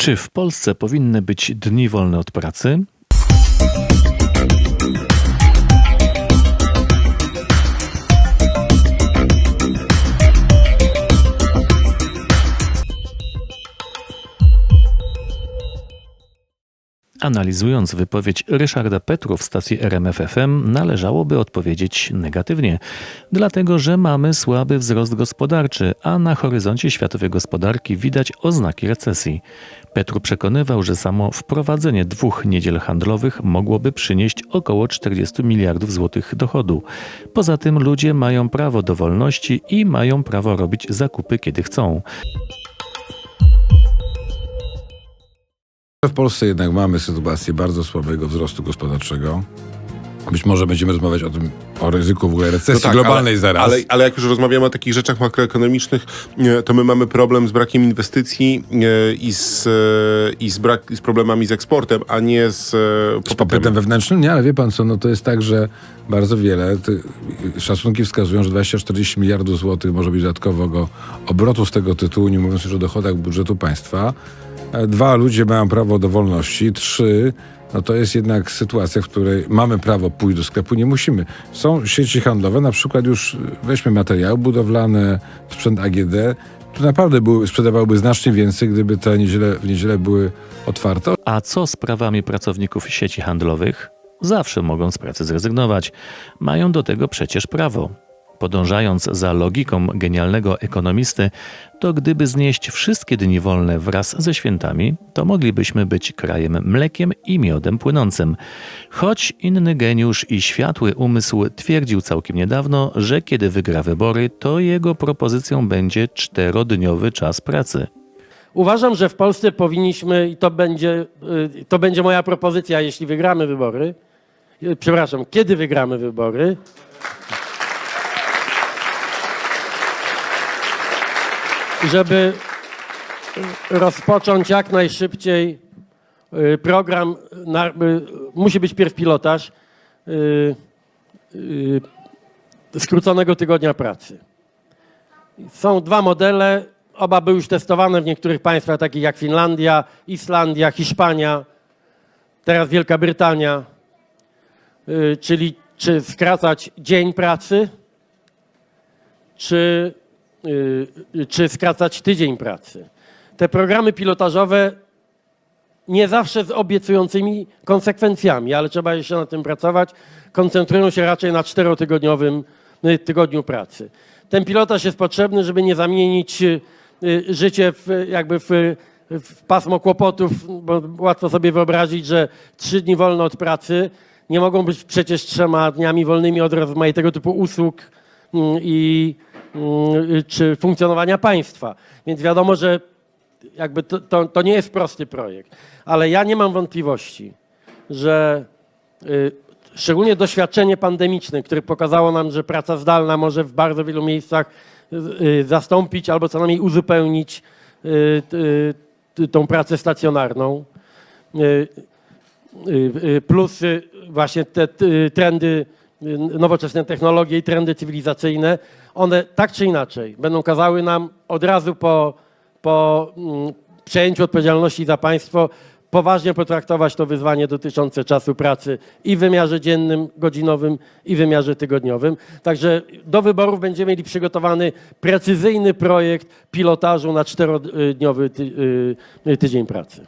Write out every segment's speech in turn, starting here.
Czy w Polsce powinny być dni wolne od pracy? Analizując wypowiedź Ryszarda Petru w stacji RMFFM, należałoby odpowiedzieć negatywnie, dlatego że mamy słaby wzrost gospodarczy, a na horyzoncie światowej gospodarki widać oznaki recesji. Petru przekonywał, że samo wprowadzenie dwóch niedziel handlowych mogłoby przynieść około 40 miliardów złotych dochodu. Poza tym ludzie mają prawo do wolności i mają prawo robić zakupy kiedy chcą. W Polsce jednak mamy sytuację bardzo słabego wzrostu gospodarczego. Być może będziemy rozmawiać o tym, o ryzyku w ogóle recesji No tak, globalnej ale, zaraz. Ale, ale jak już rozmawiamy o takich rzeczach makroekonomicznych, to my mamy problem z brakiem inwestycji e, i z, e, i z, brak, i z problemami z eksportem, a nie z, e, z popytem wewnętrznym? Nie, ale wie pan co, no to jest tak, że bardzo wiele, szacunki wskazują, że 20-40 miliardów złotych może być dodatkowego obrotu z tego tytułu, nie mówiąc już o dochodach budżetu państwa. E, Dwa, ludzie mają prawo do wolności. Trzy, no to jest jednak sytuacja, w której mamy prawo pójść do sklepu, nie musimy. Są sieci handlowe, na przykład już weźmy materiały budowlane, sprzęt AGD, tu naprawdę były, sprzedawałyby znacznie więcej, gdyby te niedziele, w niedzielę były otwarte. A co z prawami pracowników sieci handlowych? Zawsze mogą z pracy zrezygnować. Mają do tego przecież prawo. Podążając za logiką genialnego ekonomisty, to gdyby znieść wszystkie dni wolne wraz ze świętami, to moglibyśmy być krajem mlekiem i miodem płynącym. Choć inny geniusz i światły umysł twierdził całkiem niedawno, że kiedy wygra wybory, to jego propozycją będzie czterodniowy czas pracy. Uważam, że w Polsce powinniśmy, i to będzie, y, to będzie moja propozycja, jeśli wygramy wybory, y, przepraszam, kiedy wygramy wybory, żeby rozpocząć jak najszybciej y, program, na, y, musi być pierw pilotaż y, skróconego tygodnia pracy. Są dwa modele, oba były już testowane w niektórych państwach, takich jak Finlandia, Islandia, Hiszpania, teraz Wielka Brytania, czyli czy skracać dzień pracy, czy, czy skracać tydzień pracy. Te programy pilotażowe nie zawsze z obiecującymi konsekwencjami, ale trzeba jeszcze nad tym pracować, koncentrują się raczej na czterotygodniowym y, tygodniu pracy. Ten pilotaż jest potrzebny, żeby nie zamienić y, y, życie w, jakby w, w pasmo kłopotów, bo łatwo sobie wyobrazić, że trzy dni wolne od pracy nie mogą być przecież trzema dniami wolnymi od rozmaitego typu usług mm, i czy funkcjonowania państwa. Więc wiadomo, że jakby to, to, to nie jest prosty projekt, ale ja nie mam wątpliwości, że y, szczególnie doświadczenie pandemiczne, które pokazało nam, że praca zdalna może w bardzo wielu miejscach y, y, zastąpić albo co najmniej uzupełnić y, y, y, tą pracę stacjonarną. Y, y, y, plus y, właśnie te y, trendy, y, nowoczesne technologie i trendy cywilizacyjne, one tak czy inaczej będą kazały nam od razu po, po mm, przejęciu odpowiedzialności za państwo poważnie potraktować to wyzwanie dotyczące czasu pracy i w wymiarze dziennym, godzinowym, i w wymiarze tygodniowym. Także do wyborów będziemy mieli przygotowany precyzyjny projekt pilotażu na czterodniowy ty, y, tydzień pracy.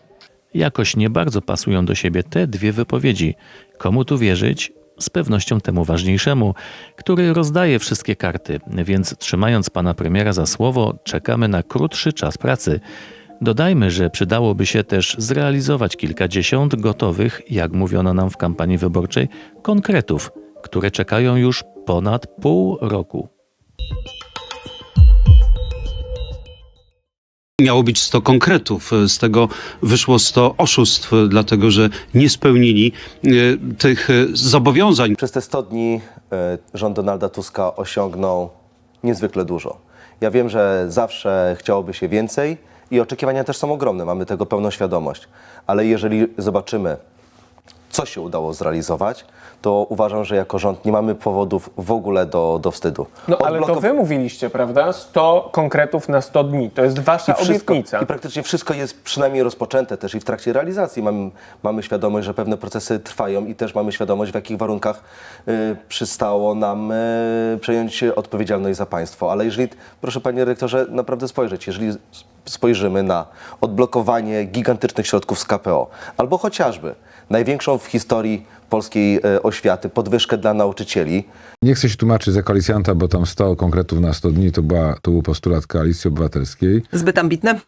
Jakoś nie bardzo pasują do siebie te dwie wypowiedzi. Komu tu wierzyć? Z pewnością temu ważniejszemu, który rozdaje wszystkie karty, więc trzymając pana premiera za słowo, czekamy na krótszy czas pracy. Dodajmy, że przydałoby się też zrealizować kilkadziesiąt gotowych, jak mówiono nam w kampanii wyborczej, konkretów, które czekają już ponad pół roku. Miało być 100 konkretów, z tego wyszło 100 oszustw, dlatego że nie spełnili e, tych e, zobowiązań. Przez te 100 dni e, rząd Donalda Tuska osiągnął niezwykle dużo. Ja wiem, że zawsze chciałoby się więcej i oczekiwania też są ogromne, mamy tego pełną świadomość. Ale jeżeli zobaczymy, co się udało zrealizować, to uważam, że jako rząd nie mamy powodów w ogóle do, do wstydu. No ale to wy mówiliście, prawda? 100 konkretów na 100 dni. To jest wasza I wszystko, obietnica. I praktycznie wszystko jest przynajmniej rozpoczęte też i w trakcie realizacji. Mamy, mamy świadomość, że pewne procesy trwają i też mamy świadomość, w jakich warunkach y, przystało nam y, przejąć odpowiedzialność za państwo. Ale jeżeli, proszę panie rektorze, naprawdę spojrzeć, jeżeli spojrzymy na odblokowanie gigantycznych środków z KPO, albo chociażby największą w historii polskiej y, oświaty podwyżkę dla nauczycieli, Nie chcę się tłumaczyć za koalicjanta, bo tam 100 konkretów na 100 dni to, była, to był postulat Koalicji Obywatelskiej. Zbyt ambitne?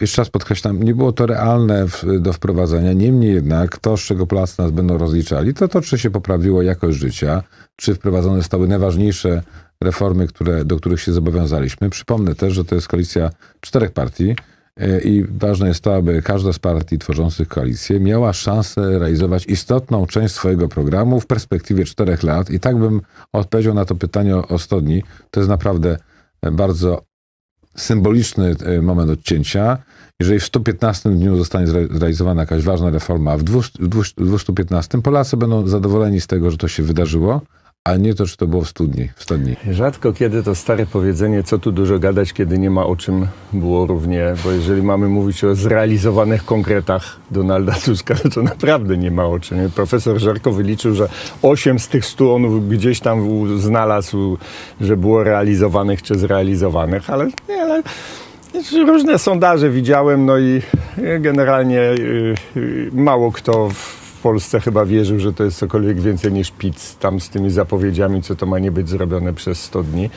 Jeszcze raz podkreślam, nie było to realne w, do wprowadzenia. Niemniej jednak to, z czego Polacy nas będą rozliczali, to to, czy się poprawiło jakość życia, czy wprowadzone zostały najważniejsze reformy, które, do których się zobowiązaliśmy. Przypomnę też, że to jest koalicja czterech partii e, i ważne jest to, aby każda z partii tworzących koalicję miała szansę realizować istotną część swojego programu w perspektywie czterech lat. I tak bym odpowiedział na to pytanie o, o 100 dni. To jest naprawdę bardzo symboliczny e, moment odcięcia. Jeżeli w 115 dniu zostanie zre- zrealizowana jakaś ważna reforma, a w 200 w 200 w 215 Polacy będą zadowoleni z tego, że to się wydarzyło, a nie to, czy to było w 100 dni. W 100 dni. Rzadko kiedy to stare powiedzenie, co tu dużo gadać, kiedy nie ma o czym było równie, bo jeżeli mamy mówić o zrealizowanych konkretach Donalda Tuska, no to naprawdę nie ma o czym. Profesor Żarko wyliczył, że 8 z tych 100 on gdzieś tam znalazł, że było realizowanych czy zrealizowanych, ale, nie, ale różne sondaże widziałem, no i generalnie y, y, mało kto w Polsce chyba wierzył, że to jest cokolwiek więcej niż PiC tam z tymi zapowiedziami, co to ma nie być zrobione przez 100 dni.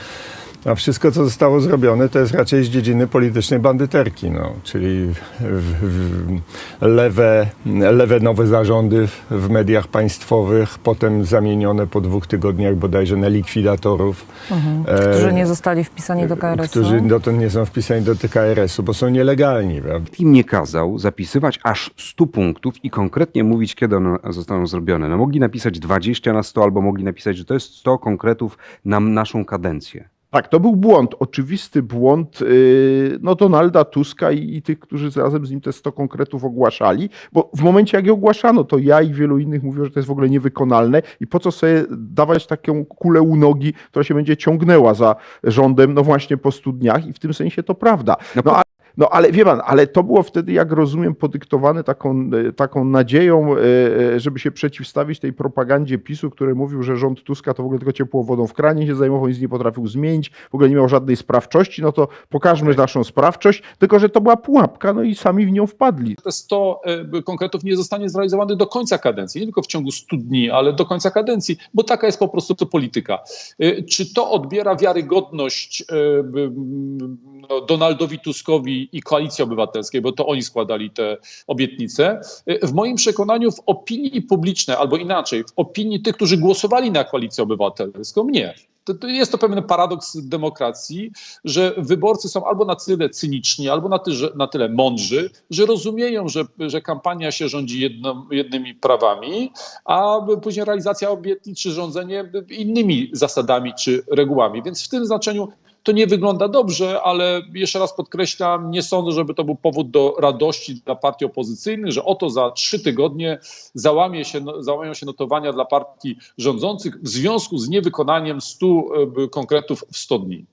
A wszystko, co zostało zrobione, to jest raczej z dziedziny politycznej bandyterki, no, czyli w, w, lewe, lewe nowe zarządy w, mediach państwowych, potem zamienione po dwóch tygodniach bodajże na likwidatorów. E, Którzy nie zostali wpisani do KRS-u? którzy dotąd nie są wpisani do TKRS-u, bo są nielegalni. Prawda? im nie kazał zapisywać aż 100 punktów i konkretnie mówić, kiedy one zostaną zrobione. No, mogli napisać 20 na 100, albo mogli napisać, że to jest 100 konkretów na naszą kadencję. Tak, to był błąd, oczywisty błąd yy, no, Donalda Tuska i, i tych, którzy razem z nim te 100 konkretów ogłaszali, bo w momencie jak je ogłaszano, to ja i wielu innych mówiło, że to jest w ogóle niewykonalne i po co sobie dawać taką kulę u nogi, która się będzie ciągnęła za rządem, no właśnie po 100 dniach i w tym sensie to prawda. No, a, no ale wie pan, ale to było wtedy, jak rozumiem, podyktowane taką, e, taką nadzieją, e, e, żeby się przeciwstawić tej propagandzie PiSu, który mówił, że rząd Tuska to w ogóle tylko ciepłą wodą w kranie się zajmował, nic nie potrafił zmienić, w ogóle nie miał żadnej sprawczości, no to pokażmy naszą sprawczość, tylko że to była pułapka, no i sami w nią wpadli. te 100 e, konkretów nie zostanie zrealizowane do końca kadencji, nie tylko w ciągu 100 dni, ale do końca kadencji, bo taka jest po prostu to polityka. Czy to odbiera wiarygodność no, Donaldowi Tuskowi i Koalicji Obywatelskiej, bo to oni składali te obietnice? W moim przekonaniu w opinii publicznej, albo inaczej, w opinii tych, którzy głosowali na Koalicję Obywatelską, nie. To, to jest to pewien paradoks demokracji, że wyborcy są albo na tyle cyniczni, albo na, ty, na tyle mądrzy, że rozumieją, że, że kampania się rządzi jedno, jednymi prawami, a później realizacja obietnic czy rządzenie innymi zasadami czy regułami. Więc w tym znaczeniu to nie wygląda dobrze, ale jeszcze raz podkreślam, nie sądzę, żeby to był powód do radości dla partii opozycyjnych, że oto za trzy tygodnie załamie się, załamią się notowania dla partii rządzących w związku z niewykonaniem 100 e, konkretów w 100 dni.